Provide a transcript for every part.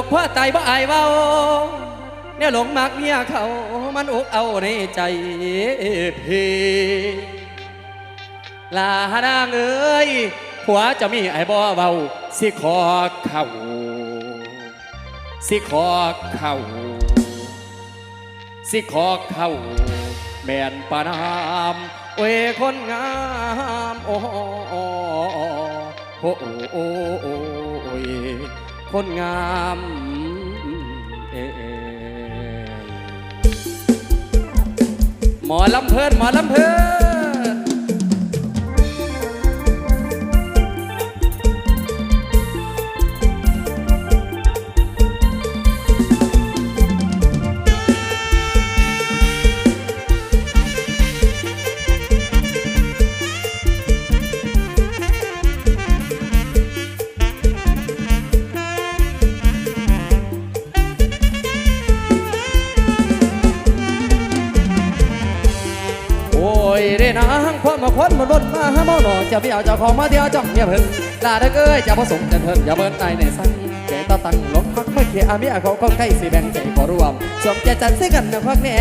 อกพ่อตายบ่อายเว้าเนี่ยหลงมักเมียเขามันอกเอาในใจเพลานางเอ้ยผัวจะมีไอ้บ่เว้าสิขอเข้าสิขอเข้าสิขอเข้าแม่นปานามเวยคนงามโอ้โอ้โอ้โอ้โอ้ คนงามเอหมอลำเพลินหมอลำเพลิน นางความมาควนมาล้นมาหาเมาหนอจะไปเอาเจ้าของมาเดียวจ้องอย่าเพิ่งลาเด้อเอ้ยจะผสมจะเถินอย่าเบิ่นตายในสังแกตาตั้งลงพักไม่เขียอาเมียเขาคงใกล้สิแบ่งใจขอรวมสมจะจันสิกันนะพักแน่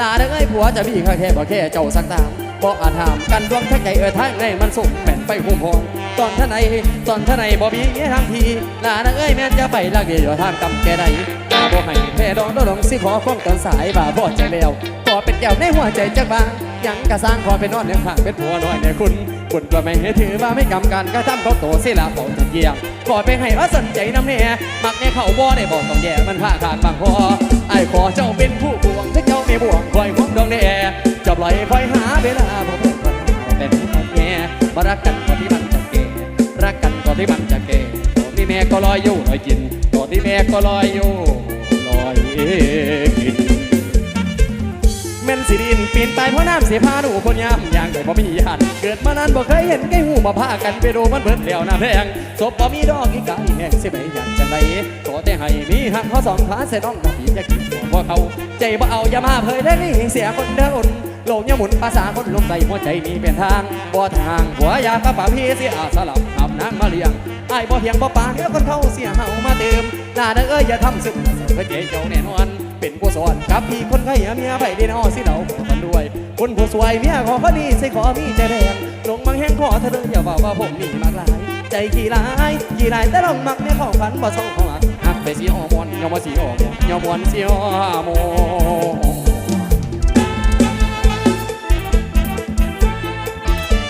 ลาเด้อเอ้ยผัวจะมีค่าแค่บ่แค่เจ้าสักตามบ่อาจถามกันดวงทั้งใจเออทางในมันสุ่มแม่นไปหุ่มพองตอนท่านไหนตอนท่านไหนบ่มีทางทีลาเด้อเอ้ยแม่นจะไปลากเดียวทางกำแกใดตาบ่ให้แพ้ดองดองสิขอความกันสายบ่าบ่ใจแล้วขอเป็นแก้วในหัวใจจักบาง ยังกะสร้างขอเป็นนอนเนื้อข้างเป็นผัวน้อยในคุณคุณก็ไม่ให้ถือว่าไม่กำกันก็ทำเขาโตเสิละบอกจะเกี่ยงขอไปให้ว่าสนใจน้ำเนี่ยมักในเขาบ่ได้บอกต้องแย่มันผ้าขาดบางพอไอ้ขอเจ้าเป็นผู้บวงถ้าเจ้าไม่บวงคอยห่วงดวงแน่จะปล่อยคอยหาเวลาผมเป็นคนแต่ที่มันแง่มารักกันก่อนที่มันจะเก่รักกันก่อนที่มันจะเก่ก่อนที่แม่ก็ลอยอยู่ลอยกินก่อนที่แม่ก็ลอยอยู่ลอยกิน แม่นสิดินปีนตายเพราะน้ำเสียพาดูคนยามอย่างเกิดบ่มีญาติเกิดมานานบ่เคยเห็นไก่หูมาพากันไปดูมันเบิดแล้วน้ำแพงศพบ่มีดอกอีกไก่แห้งสิไปอยากจังไดขอแต่ให้มีหักเขาสองขาเสน้องนาทีอยากกินหัวพวกเขา ใจบ่เอาอย่ามาเผยได้นี่เสียคนเดินโลกยังหมุนภาษาคนลมใส่หัวใจนี้เป็นทางบ่ทางหัวยาปะป่าพี่เสียสลับทำนางมาเลี้ยงไอ้บ่เพียงบ่ปาเดี๋ยวคนเขาเสียเฮามาเติมหน้าเด้อเอ้ยอย่าทำสึกเพื่อเจ๊เจ้าแน่นอน เป็นผู้สอนกับพี่คนไข้เมียไปดีนอสิเรามันด้วย คนผู้สวยเมียขอพอดีใสิขอมีใจแดงลงมังแห้งขอเธอเด้ออย่าบอกว่าผมมีมากหลาย ใจขี้ร้ายขี้ร้ายแต่ลองมักเมียของฝันบ่เศร้าของอักหักไปสีออมอนยอมมาสีออมยอมมอนสีออม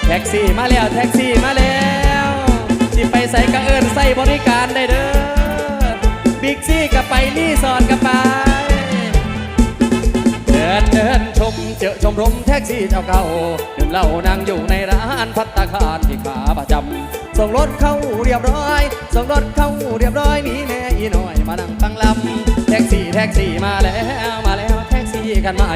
แท็กซี่มาแล้วแท็กซี่มาแล้วสิไปใส่กระเอินใส่บริการได้เด้อบิ๊กซี่กับไปรี่สอร์ทกับไป รมแท็กซี่เจ้าเก่าดื่มเหล้านั่งอยู่ในร้านพัตตาคารที่ขาประจำส่งรถเข้าเรียบร้อย ส่งรถเข้าเรียบร้อยหนี่แน่อีหน่อยมานั่งฟังลำแท็กซี่แท็กซี่มาแล้วมาแล้วแท็กซี่กันใหม่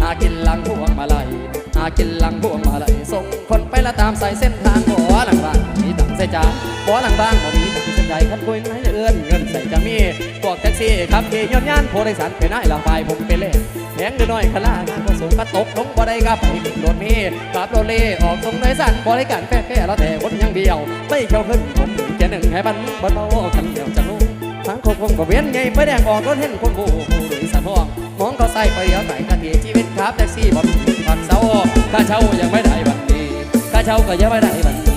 หากินหลังพวงมาลัยหากินหลังพวงมาลัยส่งคนไปละตามสายเส้นทางบ่หลังบ้านมีตังใส่จานบ่หลังบ้านบ่มีตังใส่ใจคันคุยไม่เอื้อนเงินใส่จะมีพวกแท็กซี่ขับขี่ย้อนย่านโพธิสันไปไหนละฝ่ายผมไปเล่นแพงน้อยขลางานผส มกระตกลงบ่ได้ก็ไปกินรถเมีกับรเล่ออกตรงในสันบริการแค่แค่แล้วแต่คนยังเดียว ไม่เข้าขึ้นผมถึงแค่หนึ่งให้มันบันเบากันเดียวจะรู้ทั้งคงคงก็เวียนไงไปแดงออกรถเห็นคนบูผู้โดยสารห้องมองเขาใส่ไปเดียวใส่กะเทียชีวิตครับแท็กซี่บ่มีผักเสาค่าเช่ายังไม่ได้บันดีค่าเช่าก็ยังไม่ได้บันดี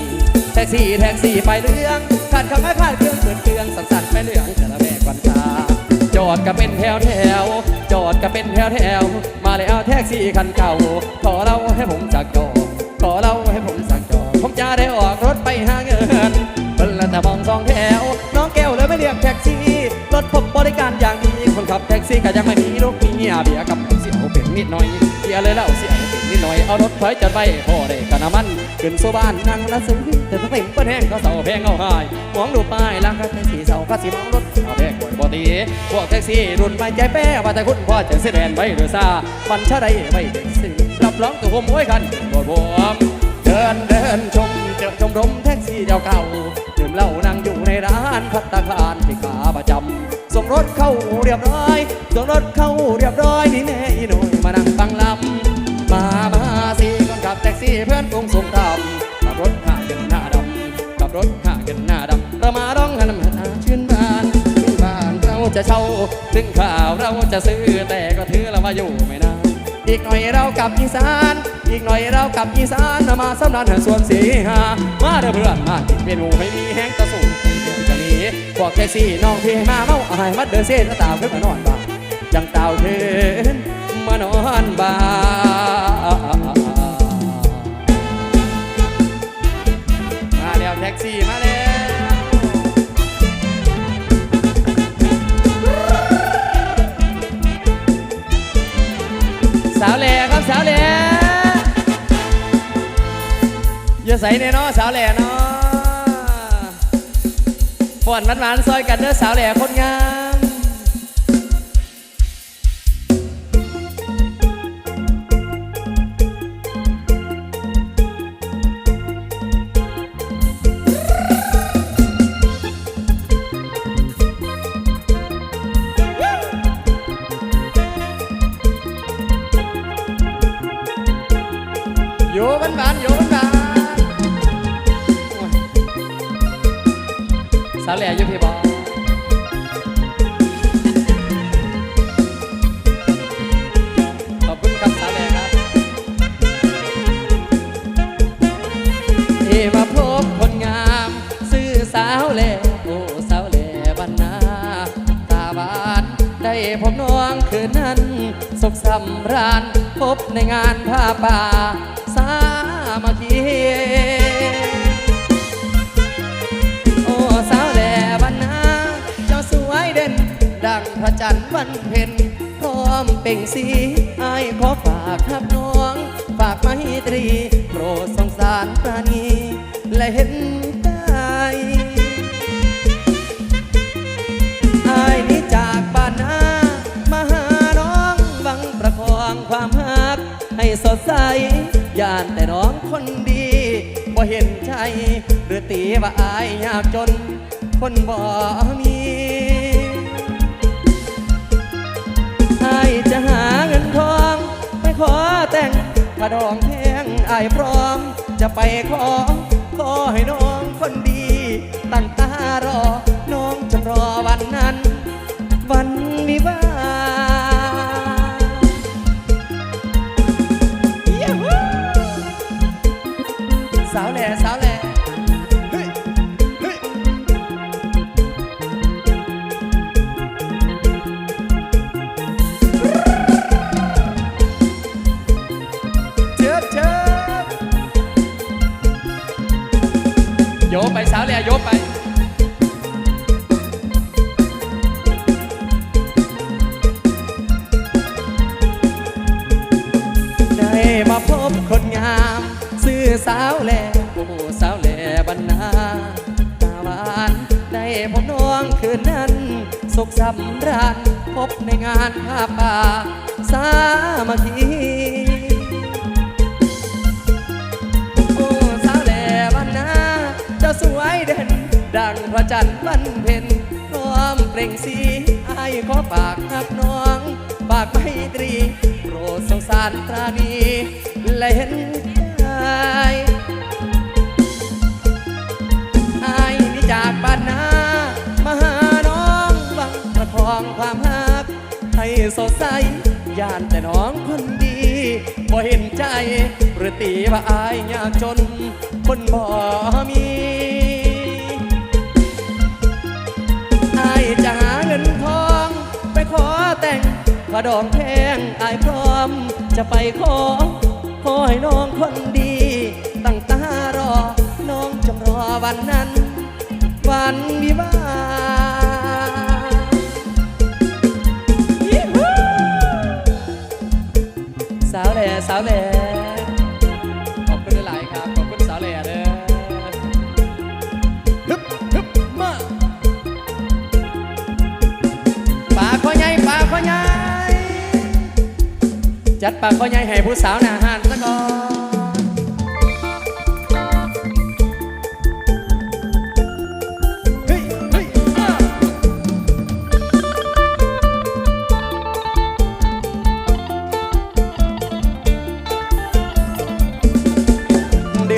แท็กซี่แท็กซี่ไปเรื่องขาดคำไม่พลาดเครื่องเปิดเครื่องสั่นๆไปเรื่องแต่ละแม่กวันตา จอดก็เป็นแถวแถว จอดก็เป็นแถวแถว มาแล้วแท็กซี่คันเก่า ขอเล่าให้ผมสักจอขอเล่าให้ผมสักจอผมจะได้ออกรถไปหาเงินเพิ่นละแต่มองสองแถว น้องแก้วเลยไม่เรียกแท็กซี่ รถผมบริการอย่างดี คนขับแท็กซี่ก็ยังไม่มีลูกมีเมียเบียกับเสียวเป็นนิดหน่อยเบียเลยเล่าเสียว หน่อยเอารถไฟจัดไปพอได้กันน้ำมันขึ้นสู่บ้านนั่งละซึ้งแต่ถ้าเต็มเปิ้นแห้งก็เสาแพงเอาหายมองดูป้ายแล้วก็แท็กซี่เสาก็สิมองรถเอาแพงกว่าบ่ดีพวกแท็กซี่รุ่นใหม่ใจแป้ว่าแต่คุณพ่อจะเสดนไปหรือซามันชะได้ไม่เด็กสิรับรองตัวผมโอ้ยกันโดดบวมเดินเดินชมเจอชมรมแท็กซี่เจ้าเก่าดื่มเหล้านั่งอยู่ในร้านพัตตาคารที่ขาประจำส่งรถเข้าเรียบร้อยส่งรถเข้าเรียบร้อยนี่แน่อีหนุ่ย ถึงข่าวเราจะซื้อแต่ก็ถือแล้วว่าอยู่ไม่นานอีกหน่อยเรากลับอีสาน อีกหน่อยเรากลับอีสานมาสำนักสวนสีหามาเด้อเพื่อนมากินเมนูไม่มีแห้งตะสูงจะหนีพวกแท็กซี่น้องพี่มาเมาอายมัดเดินเส้นตามขึ้นมานอนบ้านจังเต่าเทินมานอนบ้านมาแล้วแท็กซี่มา ใส่เนเนาะสาวแหล่เนาะฝอนหวานๆซอยกันเด้อสาวแหล่คนงามอยู่บ้านบ้านๆอยู่บ้านบ้ สาวแหล่ยู่พี่บอขอบคุณครับสาวแหล่ครับที่มาพบคนงามซื้อสาวแหล่โอ้สาวแหล่บ้านนาตาบานได้พบน้องคืนนั้นสุขสำราญพบในงานผ้าป่าสามัคคี พระจันทร์วันเพ็ญพร้อมเปล่งสีไอ้ขอฝากครับน้อง ฝากไมตรีโปรดสงสารปราณีและเห็นใจไอายนี้จากบ้านนามาหาน้องหวังประคองความหัก ให้สดใสย่านแต่น้องคนดีบ่เห็นใจ หรือตีว่าอายยากจน คนบ่มี งกระดองแพงอายพร้อม จะไปขอ ขอให้น้องคนดี ตั้งตารอ น้องจะรอวันนั้น วันวิวา สาวแหล่โอ้สาวแหล่บรรณาตาหวานได้พบน้องคืนนั้น สุขสำราญพบในงานผ้าป่า สามัคคีโอ้สาวแหล่บรรณาเจ้าสวยเด่น ดังพระจันทร์วันเพ็ญพร้อมเปล่งสีไอ้ขอฝากหักน้องฝากไม่ตรีโปรดสงสารตรานีและเห็น สดใสย่านแต่น้องคนดีบ่เห็นใจหรือตีว่าอายยากจน คนบ่มีอายจะหาเงินทอง ไปขอแต่งกระดองแพงอายพร้อม จะไปขอขอให้น้องคนดี ตั้งตารอ น้องจงรอวันนั้น วันวิวาาวแหล่ขอบคุณหลายครับ ขอบคุณสาวแหล่เด้อฮึบฮึบมาปลาข้อใหญ่ปลาข้อใหญ่จัดปลาข้อใหญ่ให้ผู้สาวนะ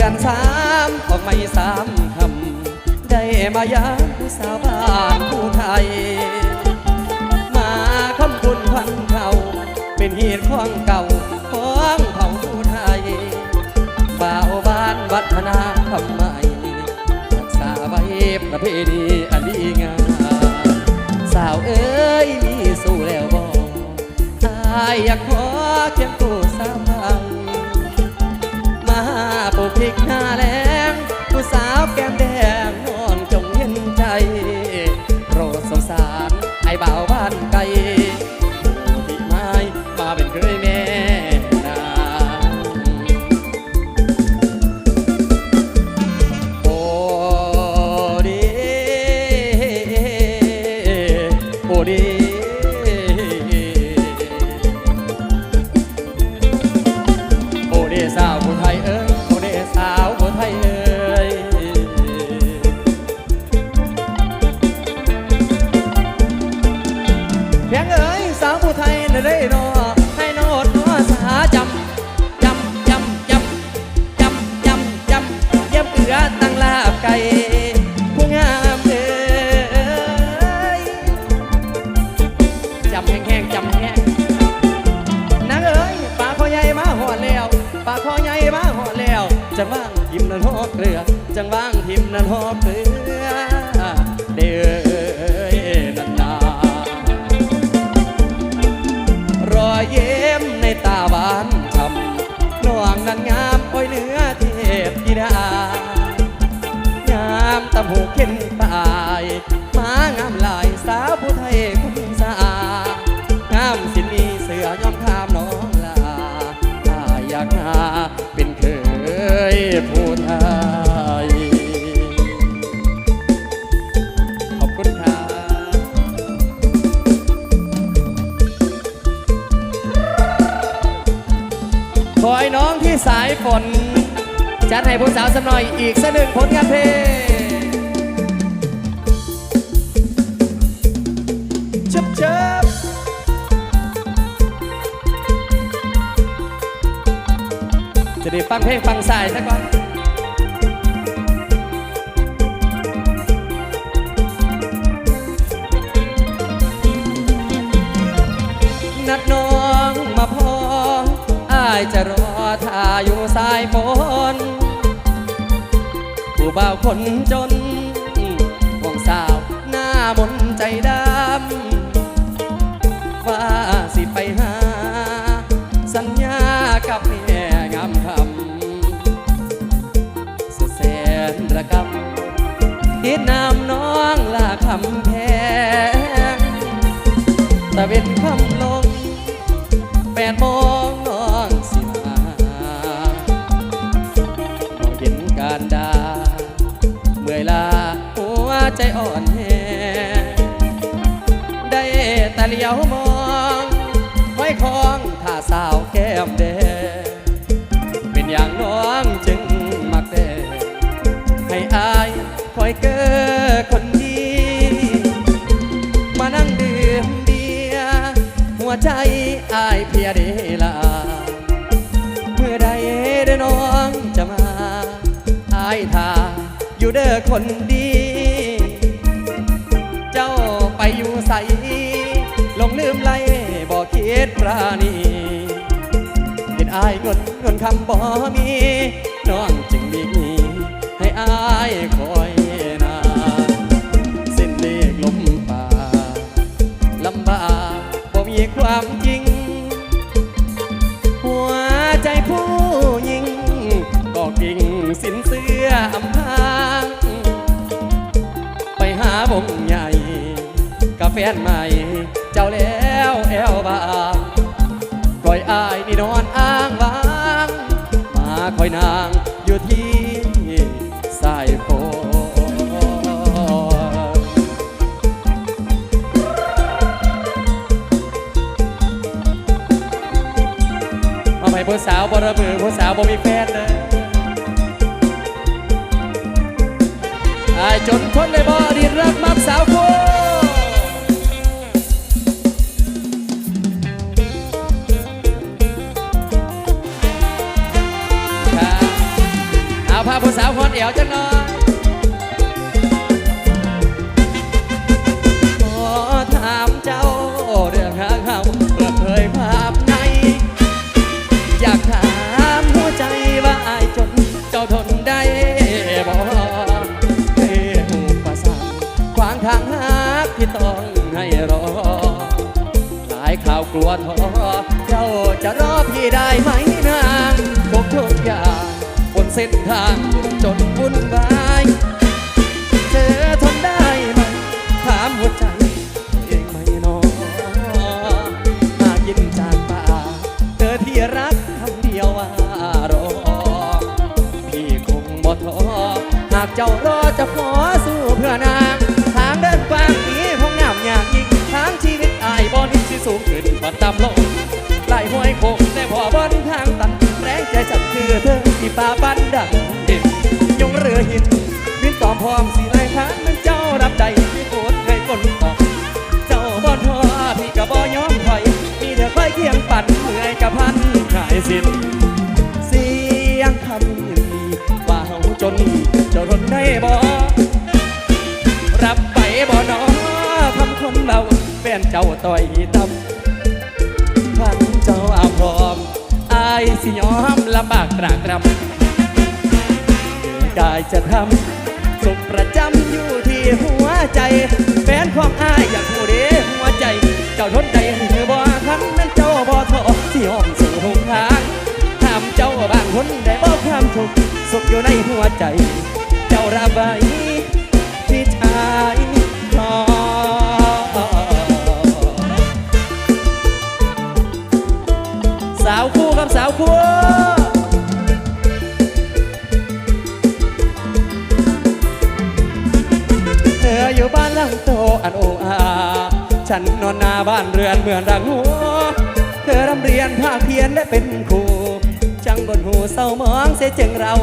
อนสามออกไม่สามคำได้มายามผู้สาวบ้านผู้ไทยรุ่นพันเขาเป็นเหตุของเก่าของเผ่าผู้ไทยบ่าวบ้านวัฒนาทำไมรักษาไว้ประเพณีอันดีงามสาวเอ้ยมีสู้แล้วบอกอายอยากขอเคียงคู่สามใบมา ปลูกพริกหน้าแล้งผู้สาวแก้มแดงนอนจงเห็นใจ โปรดสงสารไอ้บ่าวบ้านไกล ไก่ผู้งามเอ้ยจำแห้งๆจำแห้งนางเอ้ยปลาคอใหญ่มาหอดแล้วปลาคอใหญ่มาหอดแล้วจังว่างทิมนันหอเกลือจังว่างทิมนันหอเกลือ ที่สายฝนจัดให้ผู้สาวสักหน่อยอีกสักหนึ่งผลงานเพลงชับชับจะได้ฟังเพลงฟังสายซะก่อนนัดน้องมาพออายจะรู้ สายฝนผู้บ่าวคนจนห่วงสาวหน้ามนใจดำว่าสิไปหา สัญญากับแม่งามคำสุดแสนระกำคิดนำน้องลาคำแพงตะเวนคำลงแปดโมงน้อง ใจอ่อนแหได้แต่เลี้ยวมองไว้คองท่าสาวแก้มแดงเป็นอย่างน้องจึงมักแต่ให้อายคอยเกอคนดี มานั่งดื่มเบียร์หัวใจอายเพียเดลา เมื่อใดเด้น้องจะมาอายทาอยู่เด้อคนดี ปราณีเห็นอายเงินเงินคำบ่มีน้องจึงมีนีให้อายคอยนานเส้นเลขลมป่าลำบากบ่มีความจริง หัวใจผู้หญิงก็กิ่งสินเสื้ออำพรางไปหาบงใหญ่กับแฟนใหม่ เจ้าแล้วแอวบา อายนี่นอนอ้างว้าง มาคอยนางอยู่ที่สายฝนมาให้ผู้สาวบ่ระเบือผู้สาวบ่มีแฟนเลยอายจนคนเลยบ่ดีรักมักสาวคค ผู้สาวคนเอวจังหน่อย ที่รักคำเดียวว่ารอ พี่คงบ่ท้อหากเจ้ารอจะขอสู้เพื่อนางทางเดินกว้างนี้คงงามอย่างยิ่งทางชีวิตอายบอนที่สูงขึ้นกว่าต่ำลงไหลห้วยคงแต่พอบนทางตันแรงใจฉันคือเธอที่ป่าบันดังเด่นยงเรือหินวินตอมพร้อมสีลายทางนั้นเจ้ารับใจที่โกดให้คนตอบเจ้าบ่ท้อพี่ก็บ่ยอมถอยมีเธอคอยเคียงปั่น สิ้นเสียงคำว่าเฮาจนจะทนได้บ่รับไปบ่นอคำคนเราแฟนเจ้าต่อยตำขันเจ้าอาพร้อมอายสิยอมลำบากตรากตรำกายจะทำสุขประจำอยู่ที่หัวใจ แฟนของอายอยากผู้เดหัวใจ เจ้าทนใจหรือบ่คันนั้นเจ้าบ่ทอสิยอมสู่หง ทุกข์สุขอยู่ในหัวใจ เจ้าระบายที่ชายทอสาวคู่กับสาวคู่เธออยู่บ้านหลังโตอันโออาฉันนอนหนาบ้านเรือนเหมือนรังหัว เธอรำเรียนภาคเพียนและเป็นครู บนหูเศร้ามองเสียจึงเรา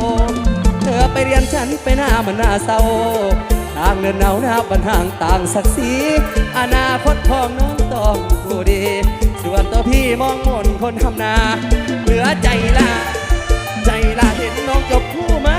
เธอไปเรียนฉันไปหน้ามันหน้าเศร้าทางเดินหนาวหน้าบันหางต่างศักดิ์ศรีอนาคตของน้องต้องผู้ดี ส่วนตัวพี่มองมนคนทำนา เหลือใจละ ใจละเห็นน้องจบคู่มา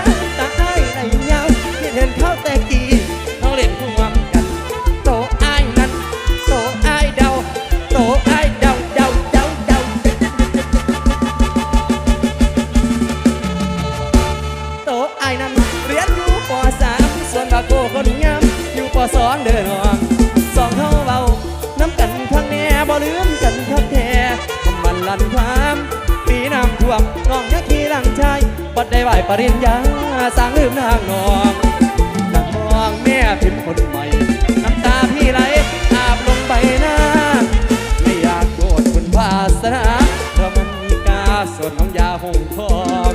ยาหงทอง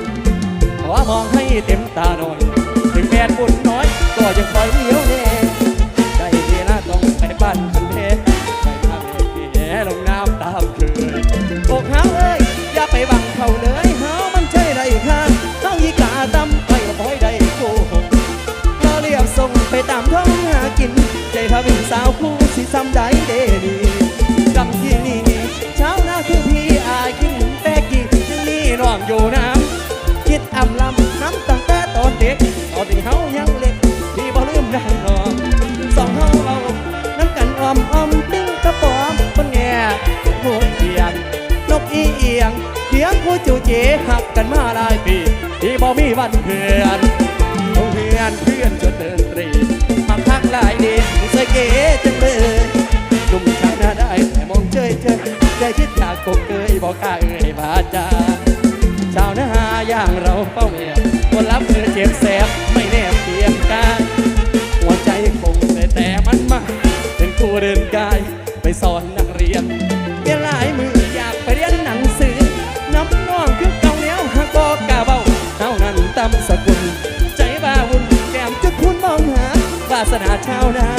ขอมองให้เต็มตาหน่อยถึงแม้บุญน้อย ก็ยังคอยเลี้ยวแน่ได้เวลาต้องไปบ้านคันเทไปทำให้แหลงน้ำตามเคยอกเฮาเอ้ยอย่าไปบังเขาเลยเฮามันใช่ไรข้างเฮาอีกาตำไปบ่อยได้โกหกเราเรียบส่งไปตามท้องหากิน ใจพาเป็นสาวคู่ ผู้จูเจหักกันมาหลายปี ที่บ่มีวันเพื่อนโรงเรียนเพื่อนจนเดินตรีมาคักหลายเด็กใส่เกจังเลยหนุ่มชักหน้าได้แต่มองเฉยเฉยใจคิดอยากกงเกยบอกกล้าเอ่ยบาจาชาวนาอย่างเราเป้าเมียคนรับเธอเจ็บแสบ นาชาวนา